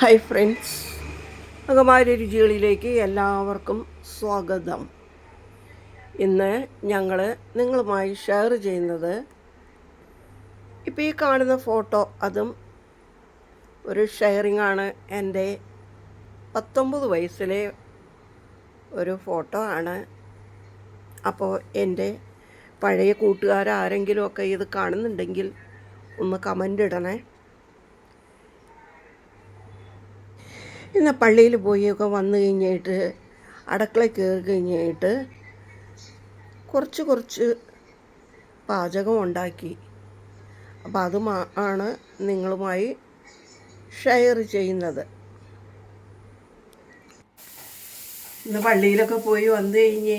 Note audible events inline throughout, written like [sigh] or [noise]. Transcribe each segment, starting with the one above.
Hi friends അകമാരി രുചികളിലേക്ക് എല്ലാവർക്കും സ്വാഗതം. ഇന്ന് ഞങ്ങൾ നിങ്ങളുമായി ഷെയർ ചെയ്യുന്നത് ഇപ്പോൾ ഈ കാണുന്ന ഫോട്ടോ അതും ഒരു ഷെയറിംഗ് ആണ്. എന്റെ പത്തൊമ്പത് വയസ്സിലെ ഒരു ഫോട്ടോ ആണ്. അപ്പോൾ എന്റെ പഴയ കൂട്ടുകാരാരെങ്കിലുമൊക്കെ ഇത് കാണുന്നുണ്ടെങ്കിൽ ഒന്ന് കമന്റ് ഇടണേ. ഇന്ന് പള്ളിയിൽ പോയൊക്കെ വന്നു കഴിഞ്ഞിട്ട് അടുക്കള കയറി കഴിഞ്ഞിട്ട് കുറച്ച് കുറച്ച് പാചകം ഉണ്ടാക്കി. അപ്പോൾ അത് ആണ് നിങ്ങളുമായി ഷെയർ ചെയ്യുന്നത്. ഇന്ന് പള്ളിയിലൊക്കെ പോയി വന്നു കഴിഞ്ഞേ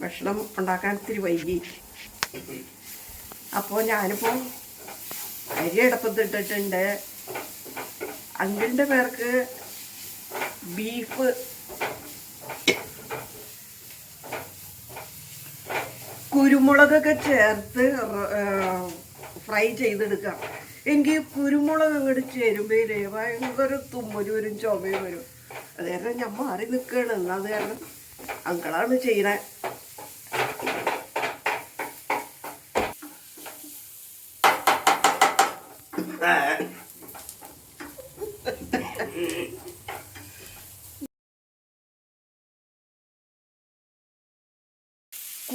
ഭക്ഷണം ഉണ്ടാക്കാൻ ഇത്തിരി വൈകി. അപ്പോൾ ഞാനിപ്പോൾ അരി അടപ്പത്തിട്ടിട്ടുണ്ട്. അങ്കിളിന്റെ പേർക്ക് ബീഫ് കുരുമുളകൊക്കെ ചേർത്ത് ഫ്രൈ ചെയ്തെടുക്കാം. എനിക്ക് കുരുമുളക് അങ്ങോട്ട് ചേരുമ്പോഴേ ഭയങ്കര തുമ്മലും വരും ചുമയും വരും. അത് കാരണം ഞാൻ മാറി നിൽക്കുകയാണ്. എന്നാൽ അത് കാരണം അങ്കളാണ് ചെയ്യണേ.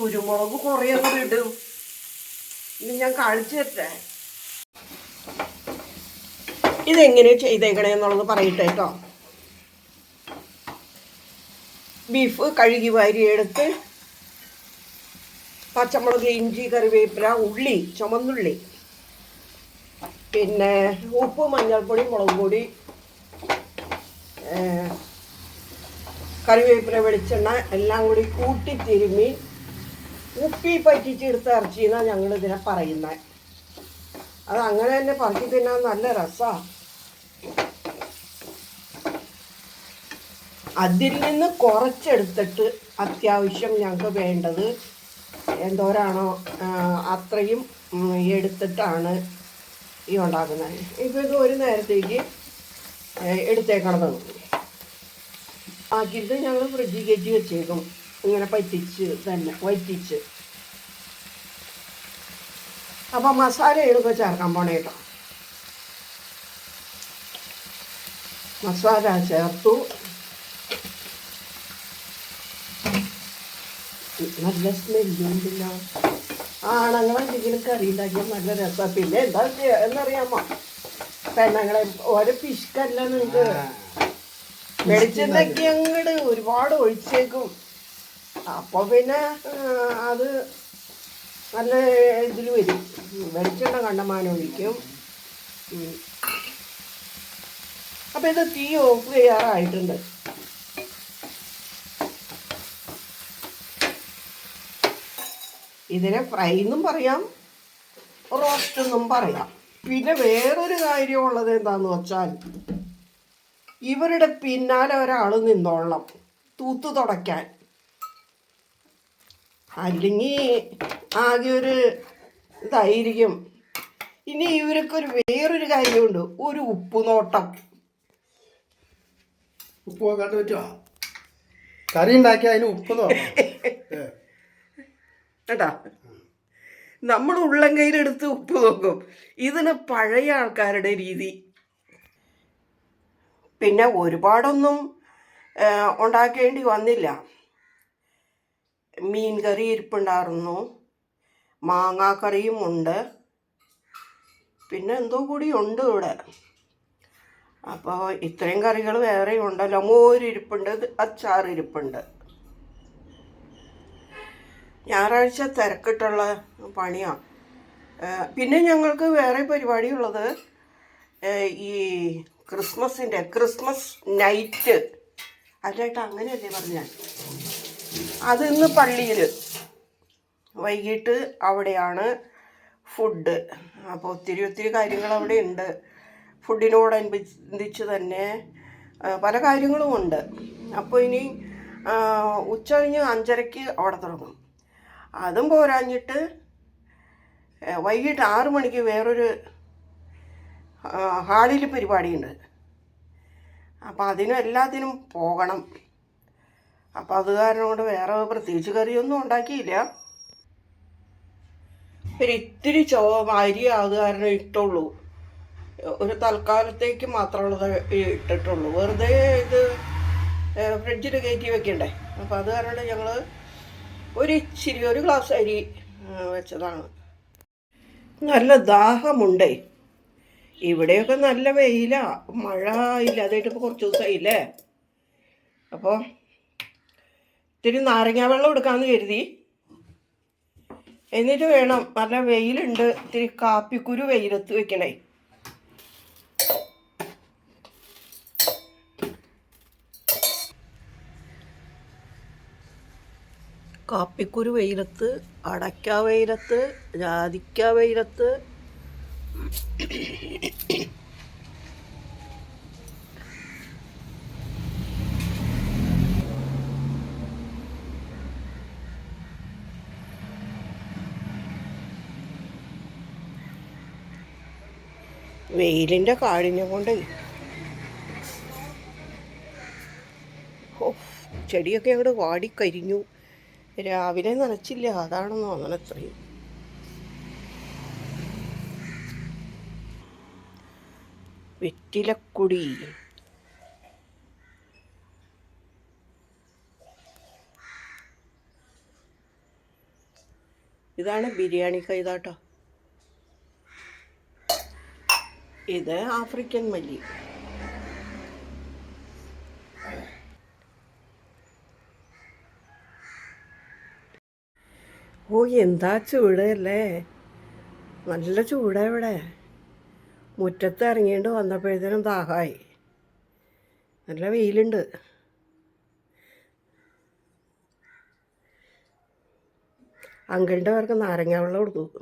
കുരുമുളക് കുറേ കൂടി ഇടും. ഇനി ഞാൻ കാണിച്ചു തരട്ടെ. ഇതെങ്ങനെ ചെയ്തേക്കണേ എന്നുള്ളത് പറയട്ടെ കേട്ടോ. ബീഫ് കഴുകി വാരിയെടുത്ത് പച്ചമുളക് ഇഞ്ചി കറിവേപ്പില ഉള്ളി ചുമന്നുള്ളി പിന്നെ ഉപ്പ് മഞ്ഞൾപ്പൊടി മുളക് പൊടി കറിവേപ്പില വെളിച്ചെണ്ണ എല്ലാം കൂടി കൂട്ടി തിരുമ്മി ഉപ്പി പറ്റിച്ചെടുത്ത ഇറച്ചി എന്നാണ് ഞങ്ങൾ ഇതിനെ പറയുന്നത് അത് അങ്ങനെ തന്നെ പറക്കി തിന്നാൻ നല്ല രസമാണ് അതിൽ നിന്ന് കുറച്ചെടുത്തിട്ട് അത്യാവശ്യം ഞങ്ങൾക്ക് വേണ്ടത് എന്തോരാണോ അത്രയും എടുത്തിട്ടാണ് ഈ ഉണ്ടാക്കുന്നത്. ഇപ്പോൾ ഇത് ഒരു നേരത്തേക്ക് എടുത്തേക്കണം എടുത്തേക്കണത്. ആക്കിയിട്ട് ഞങ്ങൾ ഫ്രിഡ്ജിൽ കയറ്റി വെച്ചേക്കും. ഇങ്ങനെ പറ്റിച്ച് തന്നെ വറ്റിച്ച്. അപ്പം മസാല ഇപ്പോൾ ചേർക്കാൻ പോണേ കേട്ടോ മസാല ചേർത്തു. നല്ല സ്മെല്ലുണ്ടല്ലോ. ആണുങ്ങൾ എന്തെങ്കിലും കറി ഉണ്ടാക്കിയാൽ നല്ല രസമാണ് പിന്നെ എന്താ എന്നറിയാമോ? പെണ്ണുങ്ങളെ ഒരു പിഷ്കല്ല നിങ്ങൾക്ക് വെളിച്ചെണ്ണയ്ക്ക് അങ്ങോട്ട് ഒരുപാട് ഒഴിച്ചേക്കും. അപ്പോൾ പിന്നെ അത് നല്ല ഇതിൽ വരും. വെളിച്ചെണ്ണ കണ്ടമാനം ഒഴിക്കും. അപ്പൊ ഇത് തീ ഓഫ് ചെയ്യാറായിട്ടുണ്ട്. ഇതിനെ ഫ്രൈ എന്നും പറയാം റോസ്റ്റ് എന്നും പറയാം. പിന്നെ വേറൊരു കാര്യമുള്ളത് എന്താന്ന് വെച്ചാൽ ഇവരുടെ പിന്നാലെ ഒരാൾ നിന്നോളണം തൂത്ത് തുടയ്ക്കാൻ. അല്ലെങ്കിൽ ആകെ ഒരു ഇതായിരിക്കും. ഇനി ഇവർക്കൊരു ഒരു വേറൊരു കാര്യമുണ്ട്. ഒരു ഉപ്പ് നോട്ടം ഉപ്പ് നോക്കാണ്ട് പറ്റുമോ കറി ഉണ്ടാക്കിയ അതിന് ഉപ്പ് നോക്കണം ഏ, [laughs] കേട്ടാ? നമ്മൾ ഉള്ളം കയ്യിലെടുത്ത് ഉപ്പ് നോക്കും. ഇതിന് പഴയ ആൾക്കാരുടെ രീതി. പിന്നെ ഒരുപാടൊന്നും ഉണ്ടാക്കേണ്ടി വന്നില്ല. മീൻ കറി ഇരിപ്പുണ്ടായിരുന്നു. മാങ്ങാക്കറിയും ഉണ്ട്. പിന്നെ എന്തോ കൂടി ഉണ്ട് ഇവിടെ. അപ്പോൾ ഇത്രയും കറികൾ വേറെ ഉണ്ടല്ലോ. മോരിരിപ്പുണ്ട് അച്ചാർ ഇരിപ്പുണ്ട് ഞായറാഴ്ച തിരക്കിട്ടുള്ള പണിയാണ് പിന്നെ ഞങ്ങൾക്ക് വേറെ പരിപാടിയുള്ളത് ഈ ക്രിസ്മസിന്റെ ക്രിസ്മസ് നൈറ്റ്. അല്ലേട്ടാ അങ്ങനെയല്ലേ പറഞ്ഞാൽ അത് ഇന്ന് പള്ളിയിൽ വൈകിട്ട് അവിടെയാണ് ഫുഡ്. അപ്പോൾ ഒത്തിരി ഒത്തിരി കാര്യങ്ങൾ അവിടെ ഉണ്ട്. ഫുഡിനോടനുബന്ധിച്ച് തന്നെ പല കാര്യങ്ങളും ഉണ്ട്. അപ്പോൾ ഇനി ഉച്ച കഴിഞ്ഞ് അഞ്ചരയ്ക്ക് അവിടെ തുടങ്ങും. അതും പോരാഞ്ഞിട്ട് വൈകിട്ട് ആറു മണിക്ക് വേറൊരു ഹാളിൽ പരിപാടിയുണ്ട്. അപ്പോൾ അതിനും എല്ലാത്തിനും പോകണം. അപ്പം അത് കാരണം കൊണ്ട് വേറെ പ്രത്യേകിച്ച് കറിയൊന്നും ഉണ്ടാക്കിയില്ല. ഒരു ഇത്തിരി ചോ അരി അത് കാരണം ഇട്ടുള്ളൂ. ഒരു തൽക്കാലത്തേക്ക് മാത്രമുള്ളത് ഇട്ടിട്ടുള്ളൂ. വെറുതെ ഇത് ഫ്രിഡ്ജിൽ കയറ്റി വെക്കണ്ടേ? അപ്പം അത് കാരണം ഞങ്ങൾ ഒരു ഇച്ചിരി ഒരു ഗ്ലാസ് അരി വെച്ചതാണ്. നല്ല ദാഹമുണ്ടേ. ഇവിടെയൊക്കെ നല്ല വെയിലാണ് മഴ ഇല്ലാതായിട്ട് ഇപ്പോൾ കുറച്ച് ദിവസമായില്ലേ അപ്പോൾ ഇത്തിരി നാരങ്ങാ വെള്ളം എടുക്കാമെന്ന് കരുതി. എന്നിട്ട് വേണം നല്ല വെയിലുണ്ട് ഇത്തിരി കാപ്പിക്കുരു വെയിലത്ത് വെക്കണേ. കാപ്പിക്കുരു വെയിലത്ത് അടയ്ക്ക വെയിലത്ത് ജാതിക്ക വെയിലത്ത്. വെയിലിന്റെ കാഠിന്യം കൊണ്ട്. ഓ ചെടിയൊക്കെ അങ്ങോട്ട് വാടിക്കരിഞ്ഞു രാവിലെ നനച്ചില്ല അതാണെന്ന് തോന്നണം അത്രയും വെറ്റിലക്കുടി. ഇതാണ് ബിരിയാണി കൈതാട്ടോ. ഇത് ആഫ്രിക്കൻ മല്ലി. ഓ എന്താ ചൂടല്ലേ നല്ല ചൂടാ ഇവിടെ. മുറ്റത്ത് ഇറങ്ങിയിട്ട് വന്നപ്പോഴത്തേനും ദാഹമായി നല്ല വെയിലുണ്ട്. അങ്കിളിന്റെ പേർക്ക് നാരങ്ങ വെള്ളം കൊടുത്തു.